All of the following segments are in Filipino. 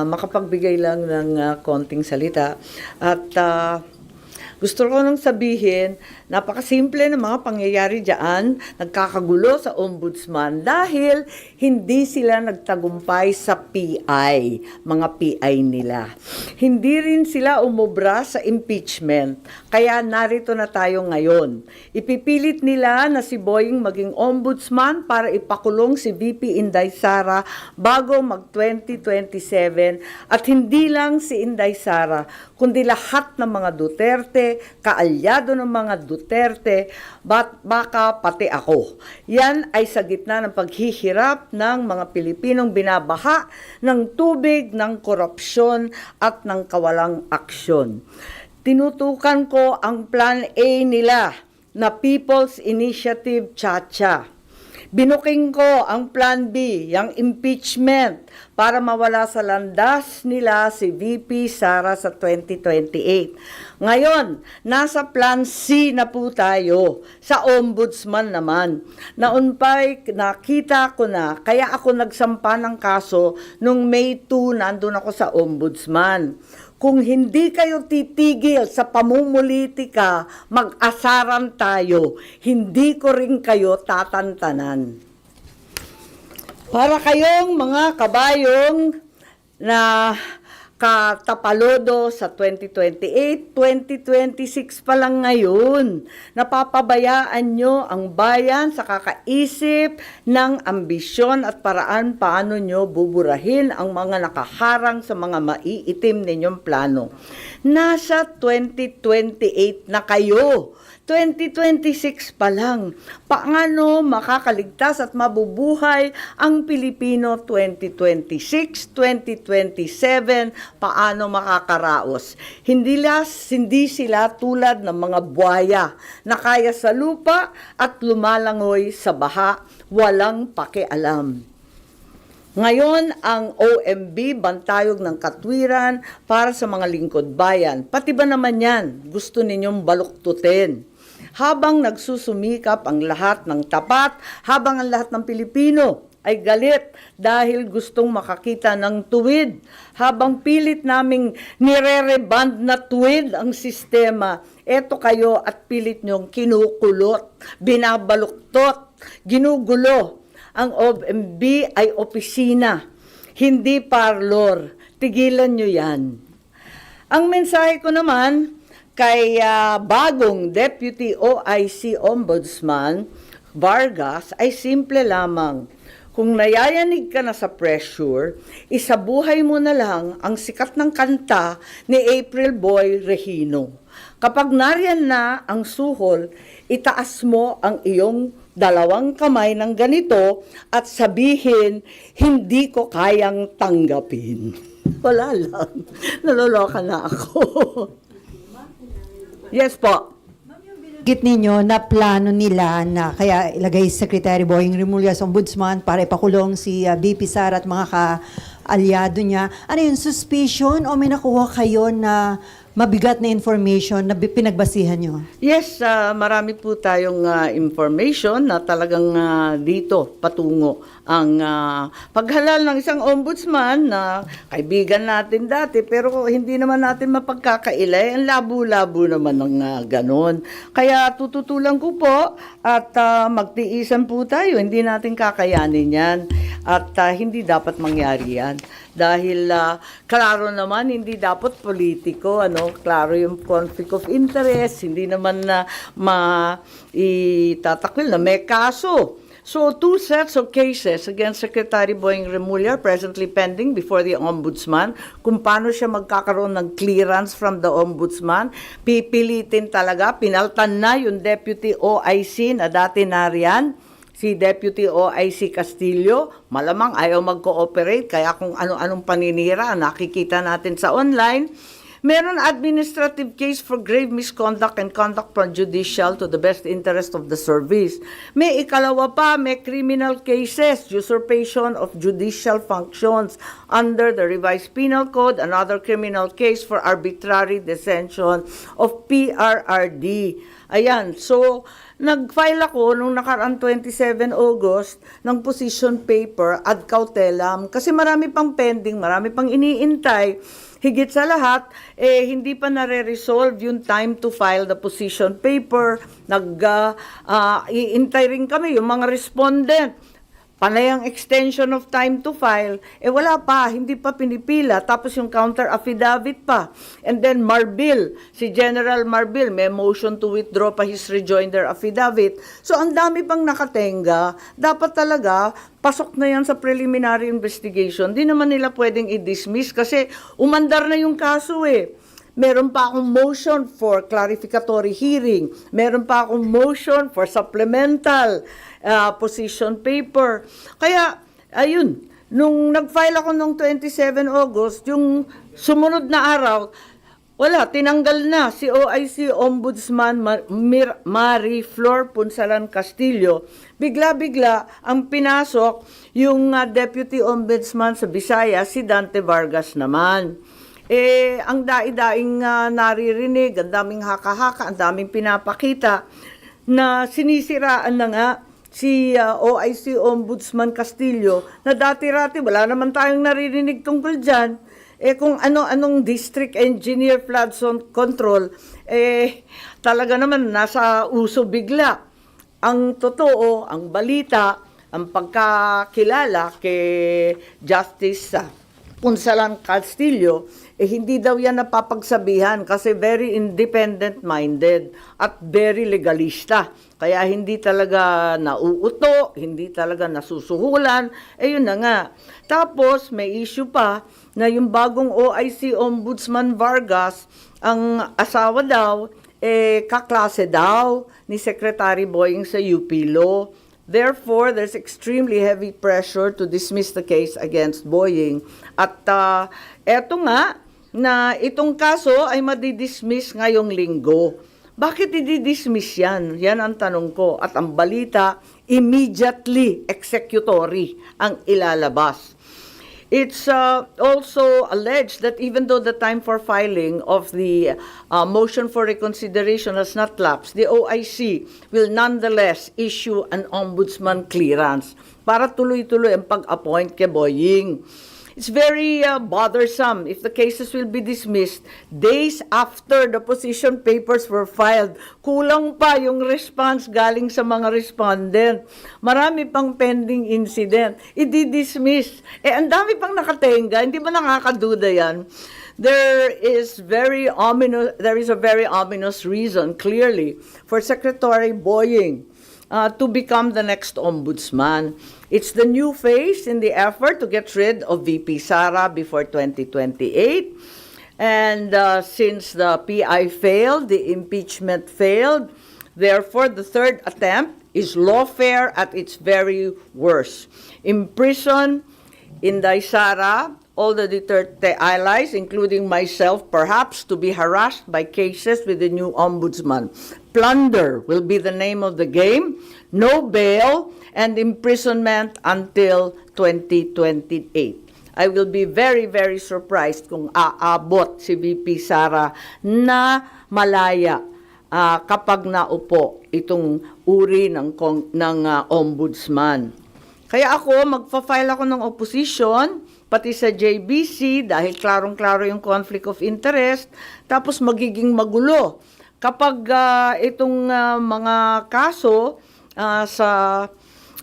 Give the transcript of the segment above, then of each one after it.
uh, makapagbigay lang ng uh, konting salita. At uh, gusto ko nang sabihin, napakasimple ng mga pangyayari dyan, nagkakagulo sa ombudsman dahil hindi sila nagtagumpay sa PI, mga PI nila. Hindi rin sila umubra sa impeachment, kaya narito na tayo ngayon. Ipipilit nila na si Boying maging ombudsman para ipakulong si VP Inday Sara bago mag 2027 at hindi lang si Inday Sara, kundi lahat ng mga Duterte, kaalyado ng mga Duterte, bat baka pati ako. Yan ay sa gitna ng paghihirap ng mga Pilipinong binabaha ng tubig, ng korupsyon at ng kawalang aksyon. Tinutukan ko ang Plan A nila na People's Initiative Chacha. Binuking ko ang Plan B, yung impeachment, para mawala sa landas nila si VP Sara sa 2028. Ngayon, nasa Plan C na po tayo, sa Ombudsman naman. Naun pa'y nakita ko na, kaya ako nagsampa ng kaso nung May 2, nandun ako sa Ombudsman. Kung hindi kayo titigil sa pamumulitika, mag-asaran tayo. Hindi ko rin kayo tatantanan. Para kayong mga kabayong na katapalodo sa 2028, 2026 pa lang ngayon. Napapabayaan nyo ang bayan sa kakaisip ng ambisyon at paraan paano nyo buburahin ang mga nakaharang sa mga maiitim ninyong plano. Nasa 2028 na kayo. 2026 pa lang. Paano makakaligtas at mabubuhay ang Pilipino 2026, 2027? Paano makakaraos? Hindi, las, hindi sila tulad ng mga buhaya na kaya sa lupa at lumalangoy sa baha, walang pakialam. Ngayon, ang OMB, Bantayog ng Katwiran, para sa mga lingkod bayan. Pati ba naman yan, gusto ninyong baluktutin? Habang nagsusumikap ang lahat ng tapat, habang ang lahat ng Pilipino ay galit dahil gustong makakita ng tuwid. Habang pilit naming nire-reband na tuwid ang sistema, eto kayo at pilit nyong kinukulot, binabaluktot, ginugulo. Ang OMB ay opisina, hindi parlor. Tigilan nyo yan. Ang mensahe ko naman kay ah, bagong Deputy OIC Ombudsman Vargas ay simple lamang. Kung nayayanig ka na sa pressure, isabuhay mo na lang ang sikat ng kanta ni April Boy Regino. Kapag nariyan na ang suhol, itaas mo ang iyong dalawang kamay ng ganito at sabihin, hindi ko kayang tanggapin. Wala lang. Naloloka na ako. yes po. Git ninyo na plano nila na kaya ilagay Secretary Boying Remulla sa ombudsman para ipakulong si uh, VP Sara at mga ka-alyado niya. Ano yun, suspicion o may nakuha kayo na mabigat na information na pinagbasihan nyo? Yes, ah, marami po tayong ah, information na talagang ah, dito patungo ang ah, paghalal ng isang ombudsman na kaibigan natin dati pero hindi naman natin mapagkakailay. Ang labo-labo naman ng ah, ganon. Kaya tututulan ko po at ah, magtiisan po tayo. Hindi natin kakayanin yan at ah, hindi dapat mangyari yan. Dahil ah, klaro naman hindi dapat politiko ano klaro yung conflict of interest hindi naman na ma itatakwil na may kaso So, two sets of cases against Secretary Boying Remulla presently pending before the Ombudsman. Kung paano siya magkakaroon ng clearance from the Ombudsman, pipilitin talaga, pinaltan na yung Deputy OIC na dati nariyan, si Deputy OIC Castillo, malamang ayaw mag-cooperate, kaya kung ano-anong paninira nakikita natin sa online, Meron administrative case for grave misconduct and conduct prejudicial to the best interest of the service. May ikalawa pa, may criminal cases, usurpation of judicial functions under the revised penal code, another criminal case for arbitrary detention of PRRD. Ayan, so nag-file ako nung nakaraan 27 August ng position paper ad cautelam kasi marami pang pending, marami pang iniintay. Higit sa lahat, eh, hindi pa nare-resolve yung time to file the position paper. Nag, ah, ah, iintay rin kami yung mga respondent panay ang extension of time to file, eh wala pa, hindi pa pinipila. Tapos yung counter affidavit pa. And then Marbil, si General Marbil, may motion to withdraw pa his rejoinder affidavit. So ang dami pang nakatenga. Dapat talaga, pasok na yan sa preliminary investigation. Di naman nila pwedeng i-dismiss kasi umandar na yung kaso eh. Meron pa akong motion for clarificatory hearing. Meron pa akong motion for supplemental uh, position paper. Kaya, ayun, nung nag-file ako nung 27 August, yung sumunod na araw, wala, tinanggal na si OIC Ombudsman Ma- Mir- Flor Punsalan Castillo. Bigla-bigla ang pinasok yung uh, Deputy Ombudsman sa Visayas, si Dante Vargas naman. Eh, ang dai-daing uh, naririnig, ang daming haka-haka, ang daming pinapakita na sinisiraan na nga si uh, OIC Ombudsman Castillo na dati-rati wala naman tayong naririnig tungkol dyan. Eh kung ano-anong district engineer flood zone control, eh talaga naman nasa uso bigla. Ang totoo, ang balita, ang pagkakilala kay Justice uh, Punsalan Castillo, eh hindi daw yan napapagsabihan kasi very independent-minded at very legalista. Kaya hindi talaga nauuto, hindi talaga nasusuhulan, eh yun na nga. Tapos may issue pa na yung bagong OIC Ombudsman Vargas, ang asawa daw, eh kaklase daw ni Secretary Boying sa UP Law. Therefore, there's extremely heavy pressure to dismiss the case against Boying. At uh, eto nga, na itong kaso ay madidismiss ngayong linggo. Bakit i-dismiss yan? Yan ang tanong ko. At ang balita, immediately executory ang ilalabas. It's uh, also alleged that even though the time for filing of the uh, motion for reconsideration has not lapsed, the OIC will nonetheless issue an ombudsman clearance para tuloy-tuloy ang pag-appoint kay Boying. It's very uh, bothersome if the cases will be dismissed days after the position papers were filed. Kulang pa yung response galing sa mga respondent. Marami pang pending incident. I-dismiss. Eh, ang dami pang nakatenga. Hindi ba nakakaduda yan? There is very ominous, there is a very ominous reason, clearly, for Secretary Boying uh, to become the next ombudsman. It's the new phase in the effort to get rid of VP Sara before 2028. And uh, since the PI failed, the impeachment failed, therefore the third attempt is lawfare at its very worst. Imprison Inday Sara, all the Duterte allies, including myself, perhaps to be harassed by cases with the new ombudsman. Plunder will be the name of the game, no bail, and imprisonment until 2028. I will be very, very surprised kung aabot si VP Sara na malaya ah, kapag naupo itong uri ng, ng ah, ombudsman. Kaya ako, magfa-file ako ng opposition, pati sa JBC, dahil klarong-klaro yung conflict of interest, tapos magiging magulo. Kapag ah, itong ah, mga kaso ah, sa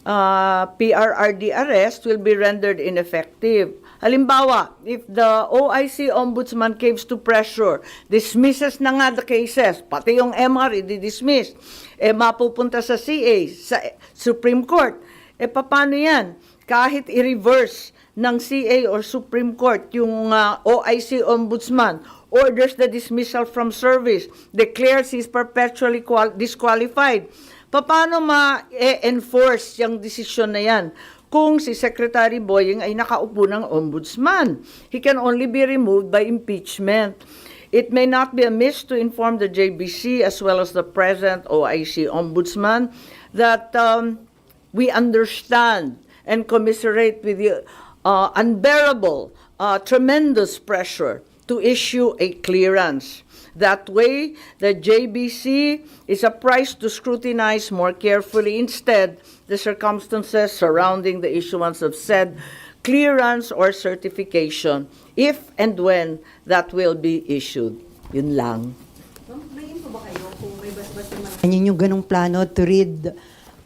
ah, PRRD arrest will be rendered ineffective. Halimbawa, if the OIC Ombudsman caves to pressure, dismisses na nga the cases, pati yung MR i-dismiss, eh mapupunta sa CA, sa Supreme Court, eh paano yan? Kahit i-reverse ng CA or Supreme Court yung ah, OIC Ombudsman, orders the dismissal from service, declares he's perpetually qual- disqualified. Paano ma-enforce yung desisyon na yan? Kung si Secretary Boying ay nakaupo ng ombudsman, he can only be removed by impeachment. It may not be amiss to inform the JBC as well as the present OIC ombudsman that um, we understand and commiserate with the uh, unbearable, uh, tremendous pressure to issue a clearance. That way, the JBC is apprised to scrutinize more carefully instead the circumstances surrounding the issuance of said clearance or certification, if and when that will be issued. Yun lang. Yan yung ganong plano to read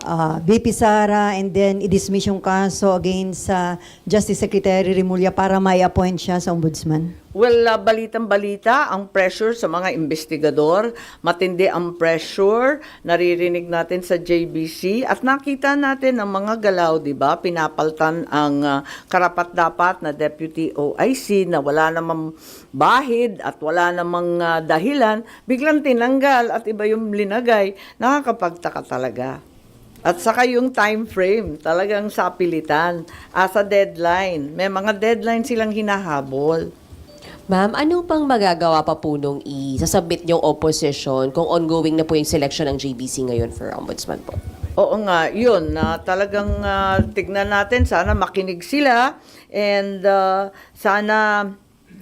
uh, BP Sara and then i-dismiss yung kaso against sa Justice Secretary Remulla para may appoint siya sa ombudsman. Well, uh, balitang-balita, ang pressure sa mga investigador, matindi ang pressure, naririnig natin sa JBC, at nakita natin ang mga galaw, di ba? Pinapaltan ang uh, karapat-dapat na Deputy OIC na wala namang bahid at wala namang uh, dahilan, biglang tinanggal at iba yung linagay, nakakapagtaka talaga. At saka yung time frame, talagang sapilitan, as a deadline. May mga deadline silang hinahabol. Ma'am, ano pang magagawa pa po nung i-submit yung opposition kung ongoing na po yung selection ng JBC ngayon for ombudsman po? Oo nga, yun, na talagang ah, tignan natin, sana makinig sila and ah, sana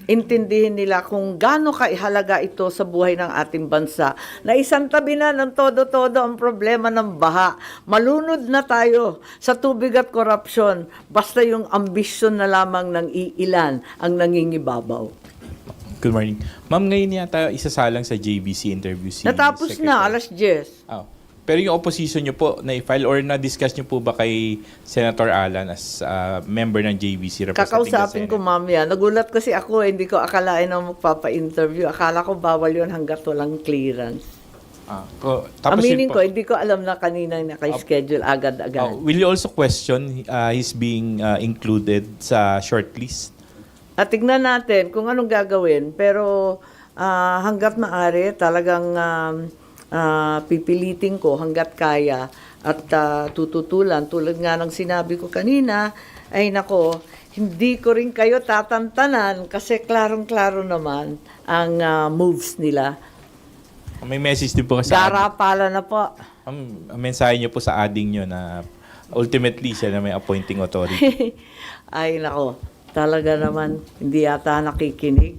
intindihin nila kung gaano kaihalaga ito sa buhay ng ating bansa. Na isang tabi na ng todo-todo ang problema ng baha. Malunod na tayo sa tubig at korupsyon, basta yung ambisyon na lamang ng iilan ang nangingibabaw. Good morning. Ma'am, ngayon yata isasalang sa JBC interview si Natapos na, Secretary. alas 10. Oh. Pero yung opposition nyo po, na-file or na-discuss nyo po ba kay Senator Alan as uh, member ng JBC representing Kakausapin ko mamaya. Nagulat kasi ako, hindi ko akalain na magpapa-interview. Akala ko bawal yun hanggat walang clearance. Ah, ko, tapos Aminin ko, hindi ko alam na kanina naka-schedule agad-agad. Oh, will you also question uh, his being uh, included sa shortlist? At tignan natin kung anong gagawin. Pero ah, hanggat maaari, talagang um, ah, pipilitin ko hanggat kaya at ah, tututulan. Tulad nga ng sinabi ko kanina, ay nako, hindi ko rin kayo tatantanan kasi klarong-klaro naman ang ah, moves nila. May message din po kasi sa Gara pala na po. Ma'am, ang mensahe niyo po sa ading niyo na ultimately siya na may appointing authority. ay nako, talaga naman hindi yata nakikinig.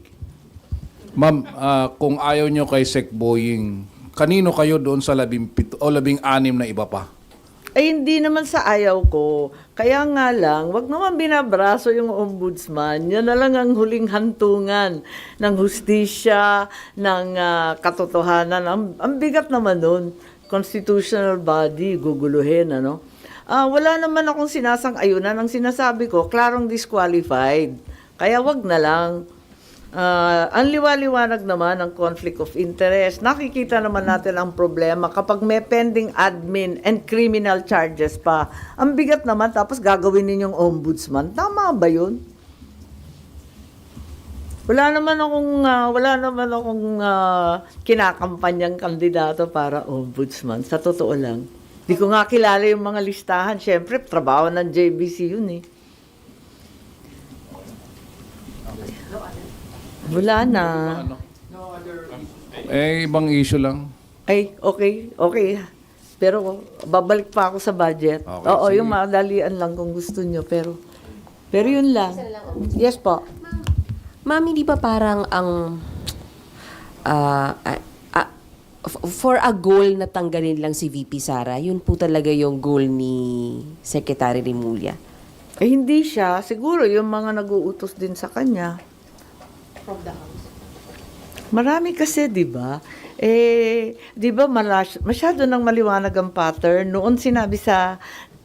Ma'am, ah, kung ayaw nyo kay Sec Boying, kanino kayo doon sa labing pito, o labing anim na iba pa? Ay hindi naman sa ayaw ko. Kaya nga lang, wag naman binabraso yung ombudsman. Yan na lang ang huling hantungan ng hustisya, ng ah, katotohanan. Ang, ang bigat naman nun. Constitutional body, guguluhin, ano? Ah, wala naman akong sinasang-ayunan. Ang sinasabi ko, klarong disqualified. Kaya wag na lang. Ah, ang liwa-liwanag naman ng conflict of interest. Nakikita naman natin ang problema kapag may pending admin and criminal charges pa. Ang bigat naman tapos gagawin ninyong ombudsman. Tama ba 'yun? Wala naman akong ah, wala naman akong ah, kinakampanyang kandidato para ombudsman. Sa totoo lang. Di ko nga kilala yung mga listahan. Siyempre, trabaho ng JBC yun eh. Wala na. Eh, ibang issue lang. Ay, okay, okay. Pero babalik pa ako sa budget. Okay, Oo, sige. yung madalian lang kung gusto nyo. Pero, pero yun lang. Yes po. Ma'am, hindi ba parang ang ah, ah, ah, f- for a goal na tanggalin lang si VP Sara, yun po talaga yung goal ni Secretary Remulla. Eh, hindi siya. Siguro yung mga nag-uutos din sa kanya. Marami kasi, di ba? Eh, di ba malas- masyado nang maliwanag ang pattern. Noon sinabi sa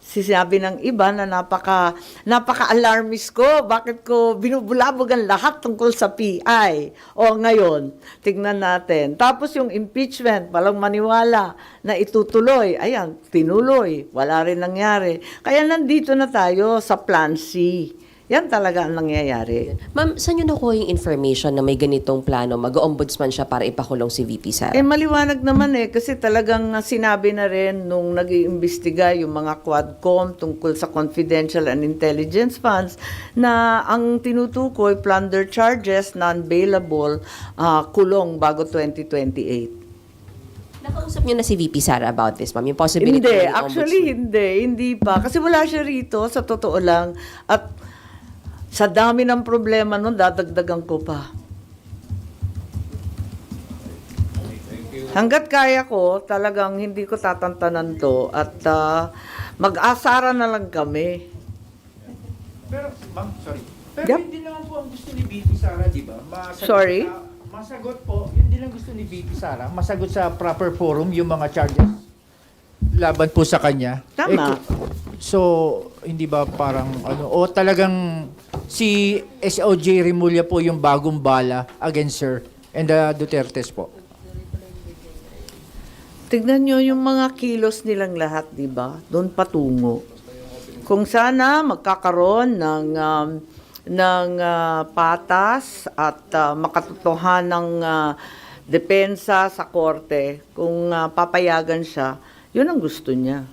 sinabi ng iba na napaka napaka-alarmist ko. Bakit ko binubulabog ang lahat tungkol sa PI? O ngayon, tignan natin. Tapos yung impeachment, palang maniwala na itutuloy. Ayan, tinuloy. Wala rin nangyari. Kaya nandito na tayo sa Plan C. Yan talaga ang nangyayari. Ma'am, saan nyo nakuha yung information na may ganitong plano? Mag-ombudsman siya para ipakulong si VP Sara? Eh maliwanag naman eh kasi talagang uh, sinabi na rin nung nag-iimbestiga yung mga Quadcom tungkol sa confidential and intelligence funds na ang tinutukoy plunder charges non-bailable ah, kulong bago 2028. Nakausap nyo na si VP Sara about this, ma'am? Yung possibility Hindi, actually hindi, hindi pa kasi wala siya rito sa totoo lang at sa dami ng problema nun, dadagdagan ko pa. Hanggat kaya ko, talagang hindi ko tatantanan to at uh, mag-asara na lang kami. Pero, ma'am, sorry. Pero yep. hindi naman po ang gusto ni BP Sara, di ba? Masagot, sorry? Uh, masagot po, hindi lang gusto ni BP Sara, masagot sa proper forum yung mga charges laban po sa kanya. Tama. Eh, so, hindi ba parang ano, o talagang si SOJ Remulla po yung bagong bala against her and the Dutertes po? Tignan nyo yung mga kilos nilang lahat, di ba? Doon patungo. Kung sana magkakaroon ng um, ng ah, patas at uh, makatotohan ng ah, depensa sa korte, kung ah, papayagan siya, yun ang gusto niya.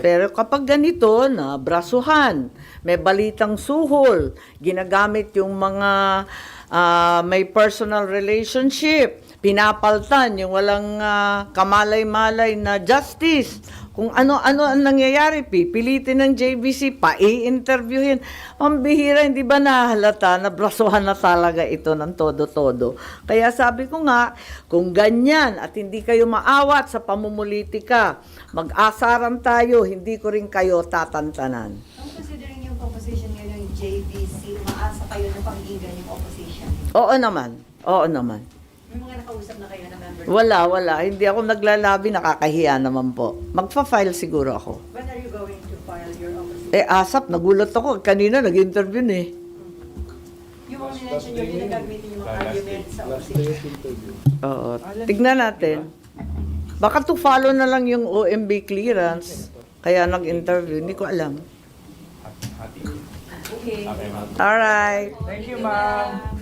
Pero kapag ganito na brasuhan, may balitang suhol, ginagamit yung mga ah, may personal relationship, pinapaltan yung walang ah, kamalay-malay na justice. Kung ano-ano ang nangyayari, pipilitin ng JBC, pa-i-interviewin. Ang bihira, hindi ba nahalata na brasuhan na talaga ito ng todo-todo? Kaya sabi ko nga, kung ganyan at hindi kayo maawat sa pamumulitika, mag-asaran tayo, hindi ko rin kayo tatantanan. Ang considering yung composition ngayon ng JVC, umaasa kayo na pakinggan yung opposition. Oo naman. Oo naman. May mga nakausap na kayo na member. Wala, wala. Hindi ako naglalabi, nakakahiya naman po. Magpa-file siguro ako. When are you going to file your opposition? Eh, asap, nagulat ako. Kanina, nag-interview na eh. You only mentioned yung ginagamitin yung mga argument sa opposition. Oo. Tignan natin. Baka to follow na lang yung OMB clearance. Kaya nag-interview. Hindi ko alam. Okay. Alright. Thank you, ma'am.